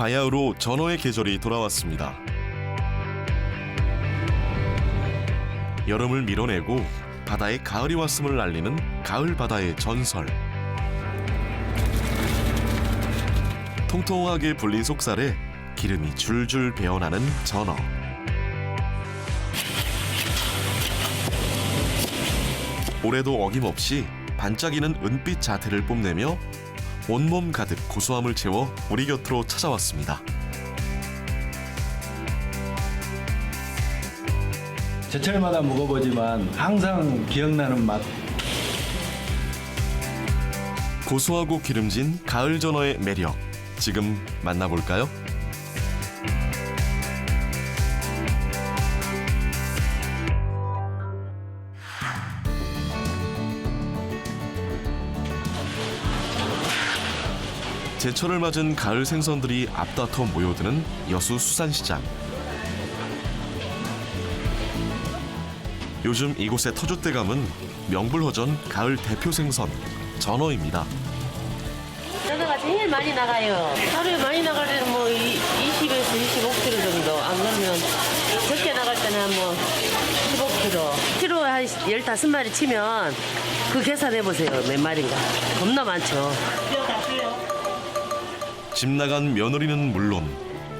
바야흐로 전어의 계절이 돌아왔습니다. 여름을 밀어내고 바다에 가을이 왔음을 알리는 가을 바다의 전설. 통통하게 불린 속살에 기름이 줄줄 배어나는 전어. 올해도 어김없이 반짝이는 은빛 자태를 뽐내며 온몸 가득 고소함을 채워 우리 곁으로 찾아왔습니다. 제철마다 먹어보지만 항상 기억나는 맛. 고소하고 기름진 가을 전어의 매력. 지금 만나볼까요? 제철을 맞은 가을 생선들이 앞다퉈 모여드는 여수 수산시장. 요즘 이곳의 터줏대감은 명불허전 가을 대표 생선 전어입니다. 전어가 제일 많이 나가요. 하루에 많이 나갈 때는 뭐 이- 20에서 25kg 정도. 안 그러면 적게 나갈 때는 뭐 15kg. 키로에 한 15마리 치면 그 계산해 보세요. 몇 마리인가. 겁나 많죠. 집 나간 며느리는 물론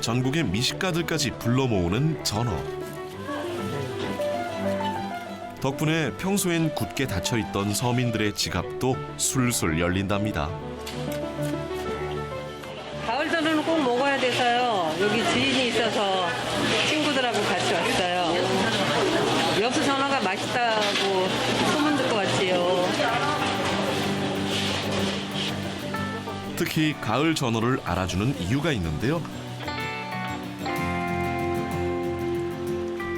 전국의 미식가들까지 불러 모으는 전어. 덕분에 평소엔 굳게 닫혀 있던 서민들의 지갑도 술술 열린답니다. 가을 전어는 꼭 먹어야 돼서요. 여기 지인이 있어서 친구들하고 같이 왔어요. 여수 전어가 맛있다고 특히 가을 전어를 알아주는 이유가 있는데요.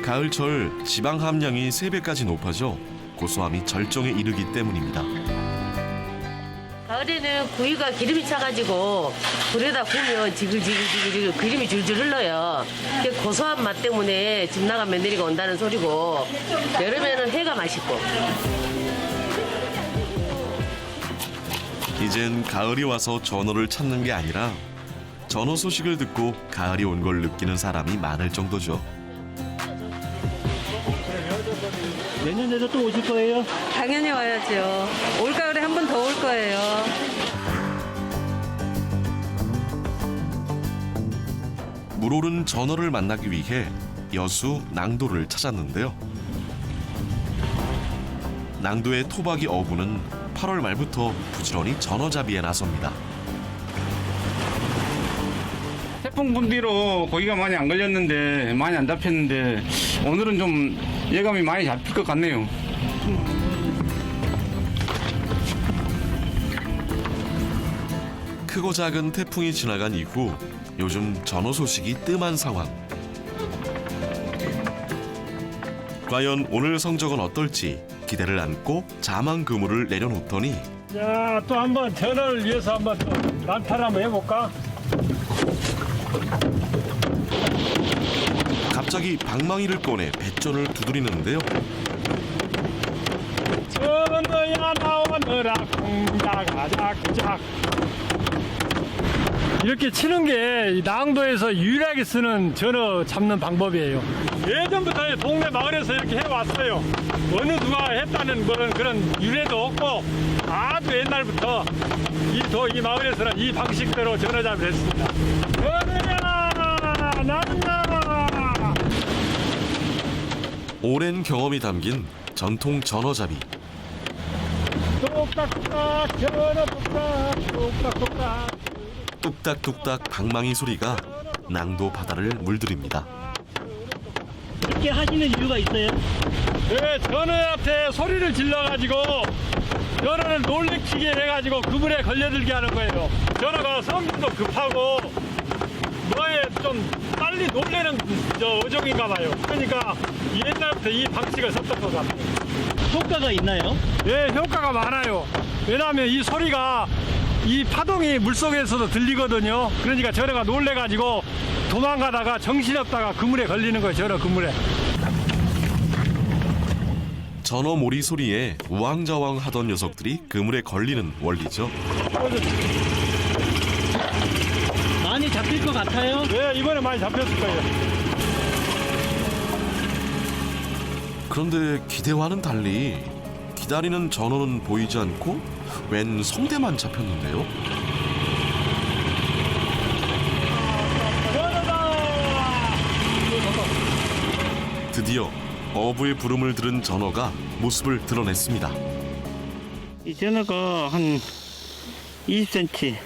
가을철 지방 함량이 3배까지 높아져 고소함이 절정에 이르기 때문입니다. 가을에는 구이가 기름이 차가지고 불에다 구우면 지글지글지글 기름이 줄줄 흘러요. 그 고소한 맛 때문에 집 나간 며느리가 온다는 소리고 여름에는 회가 맛있고 이젠 가을이 와서 전어를 찾는 게 아니라 전어 소식을 듣고 가을이 온 걸 느끼는 사람이 많을 정도죠. 내년에도 또 오실 거예요? 당연히 와야죠. 올가을에 한 번 더 올 거예요. 물오른 전어를 만나기 위해 여수 낭도를 찾았는데요. 낭도의 토박이 어부는 8월 말부터 부지런히 전어잡이에 나섭니다. 태풍 분뒤로 고기가 많이 안 걸렸는데 많이 안 잡혔는데 오늘은 좀 예감이 많이 잡힐 것 같네요. 크고 작은 태풍이 지나간 이후 요즘 전어 소식이 뜸한 상황. 과연 오늘 성적은 어떨지 기대를 안고 자망 그물을 내려놓더니 자, 또 한번 전화를 위해서 한번 또 난타를 한번 해볼까? 갑자기 방망이를 꺼내 배전을 두드리는데요. 전어야 나오너라 쿵짝아작작 이렇게 치는 게이 낭도에서 유일하게 쓰는 전어 잡는 방법이에요. 예전부터 동네 마을에서 이렇게 해왔어요. 어느 누가 했다는 그런, 그런 유래도 없고 아주 옛날부터 이, 도, 이 마을에서는 이 방식대로 전어잡이를 했습니다. 전어야 나온다 오랜 경험이 담긴 전통 전어잡이. 똑딱똑딱 전어 똑딱 똑딱똑딱 뚝딱뚝딱 방망이 소리가 낭도 바다를 물들입니다. 이렇게 하시는 이유가 있어요? 네, 전어한테 소리를 질러가지고 전어를 놀래키게 해가지고 그물에 걸려들게 하는 거예요. 전어가 성질도 급하고 뭐에 좀 빨리 놀래는 저 어종인가 봐요. 그러니까 옛날부터 이 방식을 썼던 것 같아요. 효과가 있나요? 예, 효과가 많아요. 왜냐하면 이 소리가 이 파동이 물속에서도 들리거든요. 그러니까 전어가 놀래가지고 도망가다가 정신없다가 그물에 걸리는 거예요. 전어 그물에. 전어 모리 소리에 우왕좌왕 하던 녀석들이 그물에 걸리는 원리죠. 많이 잡 잡힐 것 같아요? 네, 이번에 많이 잡혔을 거예요. 그런데 기대와는 달리 기다리는 전어는 보이지 않고 웬 성대만 잡혔는데요. 드디어 어부의 부름을 들은 전어가 모습을 드러냈습니다. 이 전어가 한 20cm,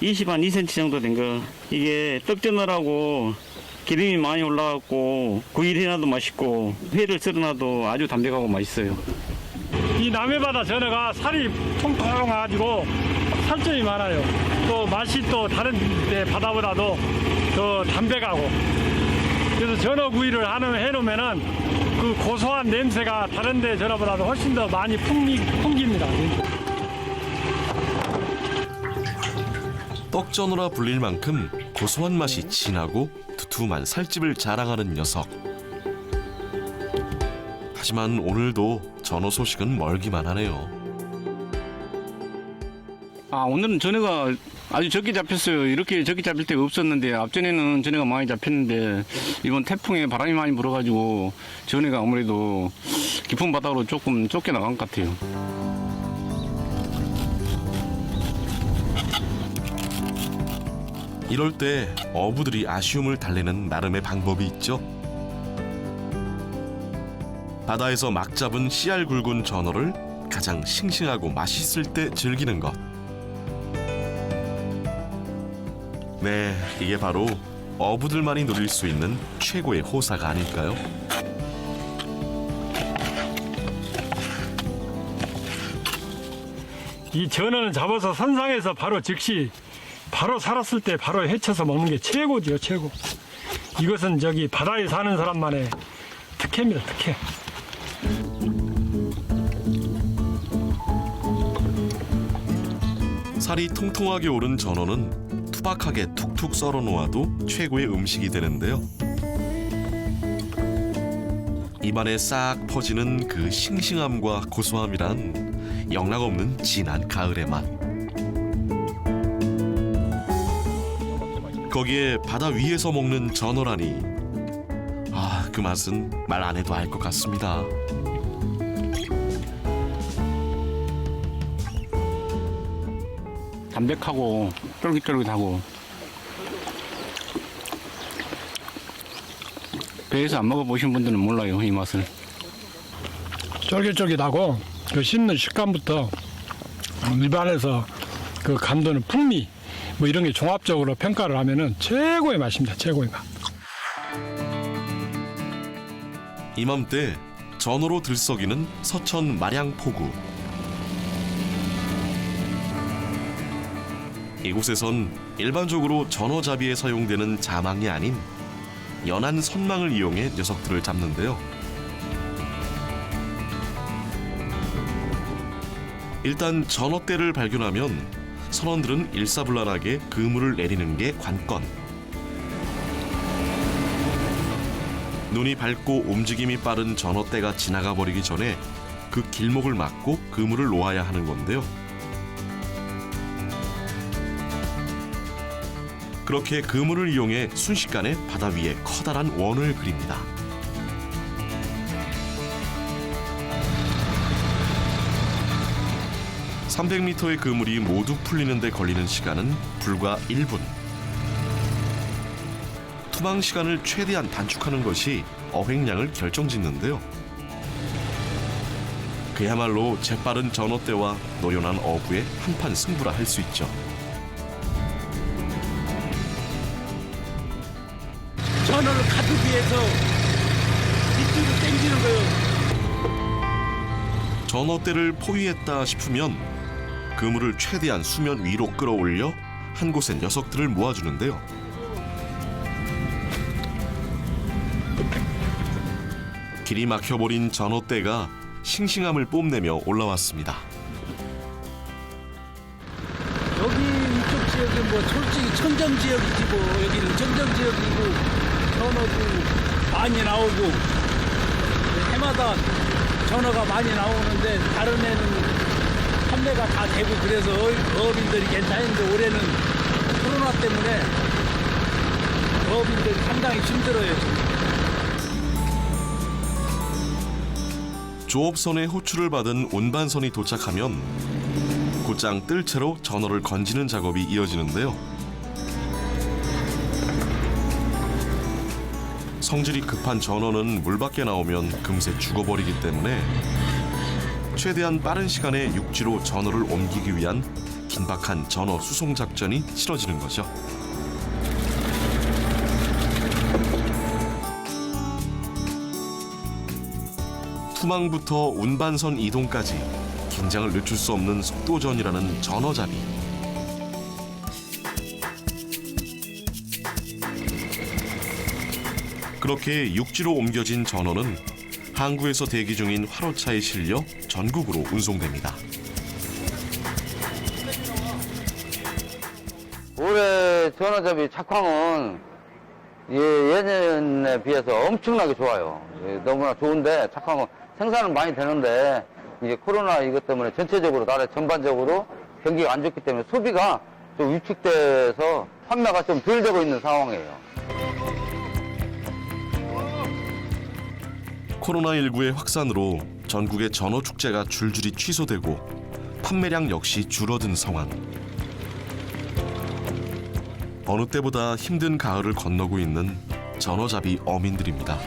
20 한 2cm 정도 된 거. 이게 떡전어라고 기름이 많이 올라갔고 해놔도 맛있고 회를 썰어놔도 아주 담백하고 맛있어요. 이 남해바다 전어가 살이 통통해가지고 살점이 많아요. 또 맛이 또 다른 데 바다보다도 더 담백하고. 그래서 전어 구이를 하는 해놓으면은 그 고소한 냄새가 다른 데 전어보다도 훨씬 더 많이 풍기, 풍깁니다. 떡전어라 불릴 만큼 고소한 맛이 진하고 두툼한 살집을 자랑하는 녀석. 하지만 오늘도 전어 소식은 멀기만 하네요. 아 오늘은 전어가 아주 적게 잡혔어요. 이렇게 적게 잡힐 때가 없었는데 앞전에는 전어가 많이 잡혔는데 이번 태풍에 바람이 많이 불어가지고 전어가 아무래도 깊은 바다로 조금 쫓겨 나간 것 같아요. 이럴 때 어부들이 아쉬움을 달래는 나름의 방법이 있죠. 바다에서 막 잡은 씨알 굵은 전어를 가장 싱싱하고 맛있을 때 즐기는 것. 네, 이게 바로 어부들만이 누릴 수 있는 최고의 호사가 아닐까요? 이 전어는 잡아서 선상에서 바로 즉시 바로 살았을 때 바로 해쳐서 먹는 게 최고지요 최고 이것은 저기 바다에 사는 사람만의 특혜입니다 특혜 살이 통통하게 오른 전어는 투박하게 툭툭 썰어 놓아도 최고의 음식이 되는데요. 입안에 싹 퍼지는 그 싱싱함과 고소함이란 영락없는 진한 가을의 맛. 거기에 바다 위에서 먹는 전어라니. 아, 그 맛은 말 안 해도 알 것 같습니다. 담백하고 쫄깃쫄깃하고. 배에서 안 먹어보신 분들은 몰라요 이 맛을. 쫄깃쫄깃하고 그 씹는 식감부터 입안에서 그 감도는 풍미 뭐 이런 게 종합적으로 평가를 하면은 최고의 맛입니다 최고의 맛. 이맘때 전어로 들썩이는 서천 마량포구. 이곳에선 일반적으로 전어잡이에 사용되는 자망이 아닌 연한 선망을 이용해 녀석들을 잡는데요. 일단 전어떼를 발견하면 선원들은 일사불란하게 그물을 내리는 게 관건. 눈이 밝고 움직임이 빠른 전어떼가 지나가 버리기 전에 그 길목을 막고 그물을 놓아야 하는 건데요. 그렇게 그물을 이용해 순식간에 바다 위에 커다란 원을 그립니다. (300m의) 그물이 모두 풀리는데 걸리는 시간은 불과 (1분) 투방 시간을 최대한 단축하는 것이 어획량을 결정짓는데요. 그야말로 재빠른 전어떼와 노련한 어부의 한판 승부라 할 수 있죠. 가두기 위해서 밑으로 당기는 거예요. 전어떼를 포위했다 싶으면 그물을 최대한 수면 위로 끌어올려 한 곳에 녀석들을 모아주는데요. 길이 막혀버린 전어떼가 싱싱함을 뽐내며 올라왔습니다. 여기 이쪽 지역이 뭐 솔직히 천정 지역이지 뭐 여기는 천정 지역이고 전어도 많이 나오고 해마다 전어가 많이 나오는데 다른 애는 판매가 다 되고 그래서 어- 어민들이 괜찮은데 올해는 코로나 때문에 더운데 상당히 힘들어요. 조업선의 호출을 받은 운반선이 도착하면 곧장 뜰채로 전어를 건지는 작업이 이어지는데요. 성질이 급한 전어는 물 밖에 나오면 금세 죽어버리기 때문에 최대한 빠른 시간에 육지로 전어를 옮기기 위한 긴박한 전어 수송 작전이 치러지는 거죠. 투망부터 운반선 이동까지 긴장을 늦출 수 없는 속도전이라는 전어잡이. 그렇게 육지로 옮겨진 전어는 항구에서 대기 중인 화로차에 실려 전국으로 운송됩니다. 올해 전어잡이 착황은 예, 예년에 비해서 엄청나게 좋아요. 예, 너무나 좋은데 착황은 생산은 많이 되는데 이제 코로나 이것 때문에 전체적으로 나라 전반적으로 경기가 안 좋기 때문에 소비가 좀 위축돼서 판매가 좀 덜 되고 있는 상황이에요. 코로나19의 확산으로 전국의 전어 축제가 줄줄이 취소되고 판매량 역시 줄어든 상황. 어느 때보다 힘든 가을을 건너고 있는 전어잡이 어민들입니다.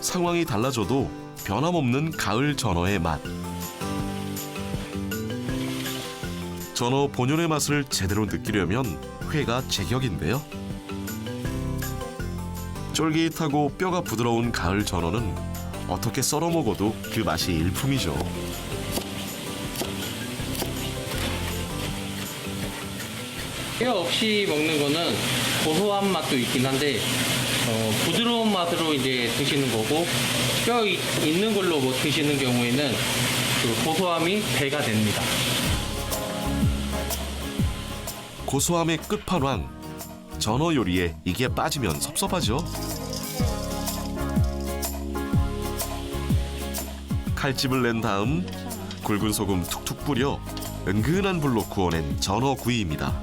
상황이 달라져도 변함없는 가을 전어의 맛. 전어 본연의 맛을 제대로 느끼려면 회가 제격인데요. 쫄깃하고 뼈가 부드러운 가을 전어는 어떻게 썰어 먹어도 그 맛이 일품이죠. 뼈 없이 먹는 거는 고소한 맛도 있긴 한데 어, 부드러운 맛으로 이제 드시는 거고 뼈 이- 있는 걸로 뭐 드시는 경우에는 그 고소함이 배가 됩니다. 고소함의 끝판왕. 전어 요리에 이게 빠지면 섭섭하죠. 칼집을 낸 다음 굵은 소금 툭툭 뿌려 은근한 불로 구워낸 전어 구이입니다.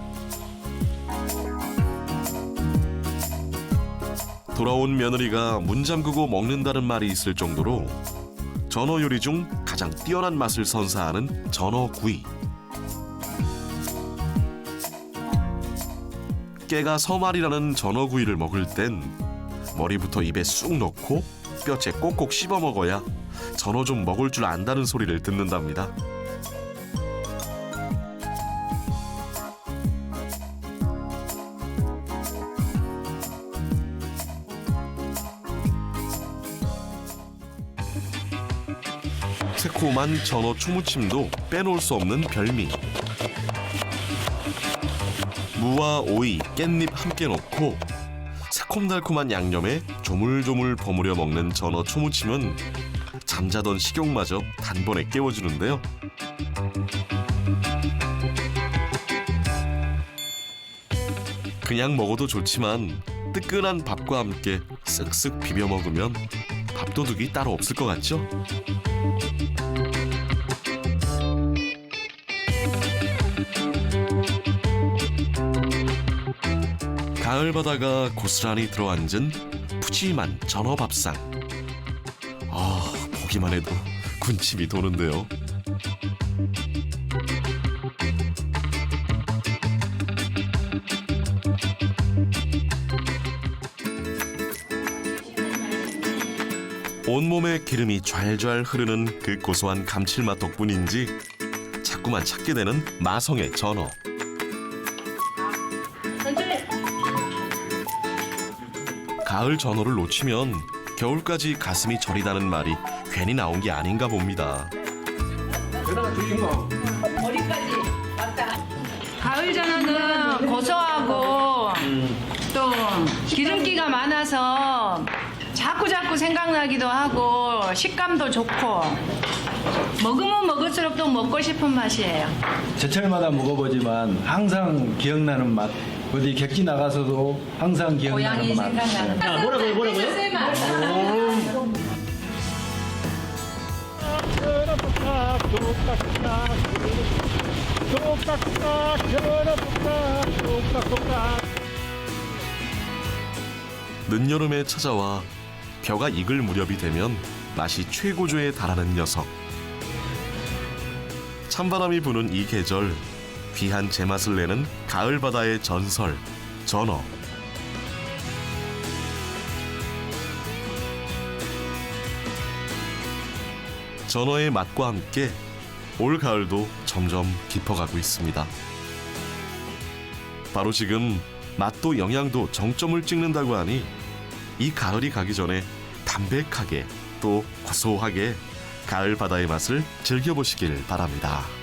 돌아온 며느리가 문 잠그고 먹는다는 말이 있을 정도로 전어 요리 중 가장 뛰어난 맛을 선사하는 전어 구이. 깨가 서말이라는 전어구이를 먹을 땐 머리부터 입에 쑥 넣고 뼈째 꼭꼭 씹어 먹어야 전어 좀 먹을 줄 안다는 소리를 듣는답니다. 새콤한 전어 초무침도 빼놓을 수 없는 별미. 무와 오이, 깻잎 함께 넣고 새콤달콤한 양념에 조물조물 버무려 먹는 전어 초무침은 잠자던 식욕마저 단번에 깨워주는데요. 그냥 먹어도 좋지만 뜨끈한 밥과 함께 쓱쓱 비벼 먹으면 밥도둑이 따로 없을 것 같죠? 가을 바다가 고스란히 들어앉은 푸짐한 전어 밥상. 아, 보기만 해도 군침이 도는데요. 온몸에 기름이 좔좔 흐르는 그 고소한 감칠맛 덕분인지 자꾸만 찾게 되는 마성의 전어. 가을 전어를 놓치면 겨울까지 가슴이 저리다는 말이 괜히 나온 게 아닌가 봅니다. 가을 전어는 고소하고 또 기름기가 많아서 자꾸 자꾸 생각나기도 하고 식감도 좋고 먹으면 먹을수록 또 먹고 싶은 맛이에요. 제철마다 먹어보지만 항상 기억나는 맛. 어디 객지 나가서도 항상 기억나는 맛. 아, 뭐라고요, 뭐라고요? 늦여름에 찾아와 벼가 익을 무렵이 되면 맛이 최고조에 달하는 녀석. 찬바람이 부는 이 계절 귀한 제맛을 내는 가을 바다의 전설 전어. 전어의 맛과 함께 올 가을도 점점 깊어가고 있습니다. 바로 지금 맛도 영양도 정점을 찍는다고 하니 이 가을이 가기 전에 담백하게 또 고소하게 가을 바다의 맛을 즐겨보시길 바랍니다.